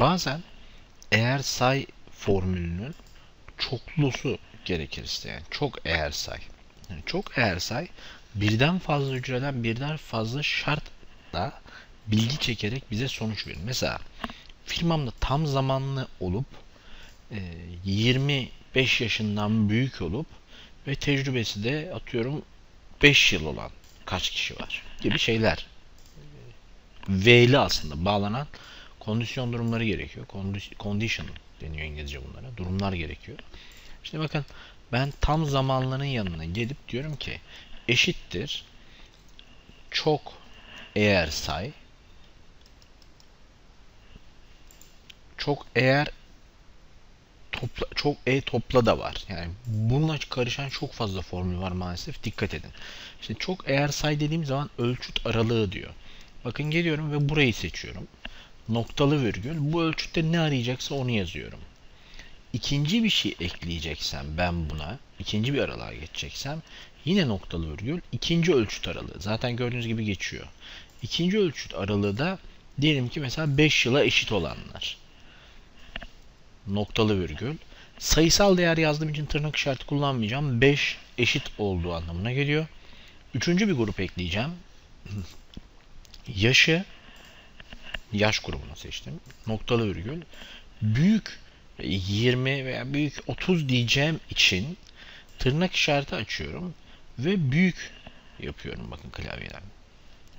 Bazen eğer say formülünün çoklusu gerekir isteyen. Çok eğer say. Yani çok eğer say birden fazla hücreden birden fazla şartla bilgi çekerek bize sonuç verir. Mesela firmamda tam zamanlı olup e, 25 yaşından büyük olup ve tecrübesi de atıyorum 5 yıl olan kaç kişi var gibi şeyler. V'li aslında bağlanan kondisyon durumları gerekiyor. Condi- Condition deniyor İngilizce bunlara. Durumlar gerekiyor. İşte bakın ben tam zamanlının yanına gelip diyorum ki eşittir çok eğer say çok eğer topla, çok e topla da var. Yani bununla karışan çok fazla formül var maalesef. Dikkat edin. İşte çok eğer say dediğim zaman ölçüt aralığı diyor. Bakın geliyorum ve burayı seçiyorum. Noktalı virgül. Bu ölçütte ne arayacaksa onu yazıyorum. İkinci bir şey ekleyeceksem ben buna, ikinci bir aralığa geçeceksem yine noktalı virgül, ikinci ölçüt aralığı. Zaten gördüğünüz gibi geçiyor. İkinci ölçüt aralığı da diyelim ki mesela 5 yıla eşit olanlar noktalı virgül. Sayısal değer yazdığım için tırnak işareti kullanmayacağım. 5 eşit olduğu anlamına geliyor. Üçüncü bir grup ekleyeceğim. Yaşı yaş grubunu seçtim. Noktalı virgül. Büyük 20 veya büyük 30 diyeceğim için tırnak işareti açıyorum ve büyük yapıyorum bakın klavyeden.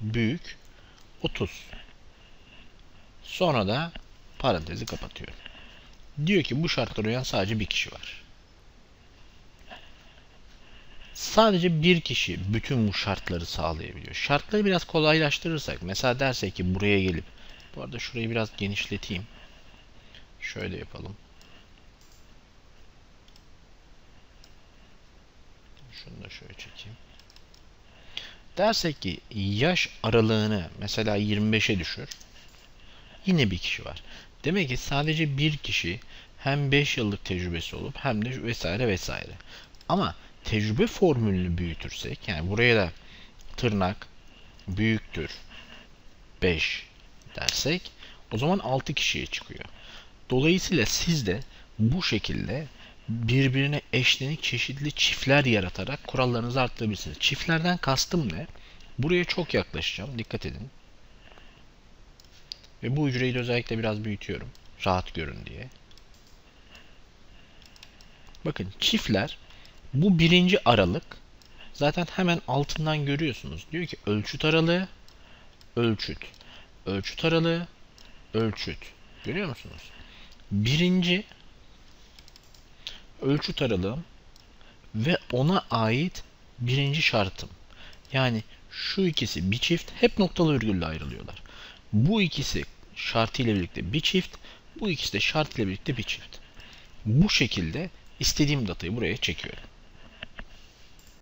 Büyük 30. Sonra da parantezi kapatıyorum. Diyor ki bu şartlara uyan sadece bir kişi var. Sadece bir kişi bütün bu şartları sağlayabiliyor. Şartları biraz kolaylaştırırsak, mesela dersek ki buraya gelip, bu arada şurayı biraz genişleteyim. Şöyle yapalım. Şunu da şöyle çekeyim. Dersek ki yaş aralığını mesela 25'e düşür. Yine bir kişi var. Demek ki sadece bir kişi hem 5 yıllık tecrübesi olup hem de vesaire vesaire. Ama tecrübe formülünü büyütürsek yani buraya da tırnak büyüktür 5 dersek o zaman 6 kişiye çıkıyor. Dolayısıyla siz de bu şekilde birbirine eşlenik çeşitli çiftler yaratarak kurallarınızı arttırabilirsiniz. Çiftlerden kastım ne? Buraya çok yaklaşacağım. Dikkat edin. Ve bu hücreyi de özellikle biraz büyütüyorum. Rahat görün diye. Bakın çiftler bu birinci aralık zaten hemen altından görüyorsunuz. Diyor ki ölçüt aralığı ölçüt. Ölçüt aralığı ölçüt. Görüyor musunuz? Birinci ölçüt aralığım ve ona ait birinci şartım. Yani şu ikisi bir çift hep noktalı virgülle ayrılıyorlar. Bu ikisi şartıyla birlikte bir çift, bu ikisi de şartıyla birlikte bir çift. Bu şekilde istediğim datayı buraya çekiyorum.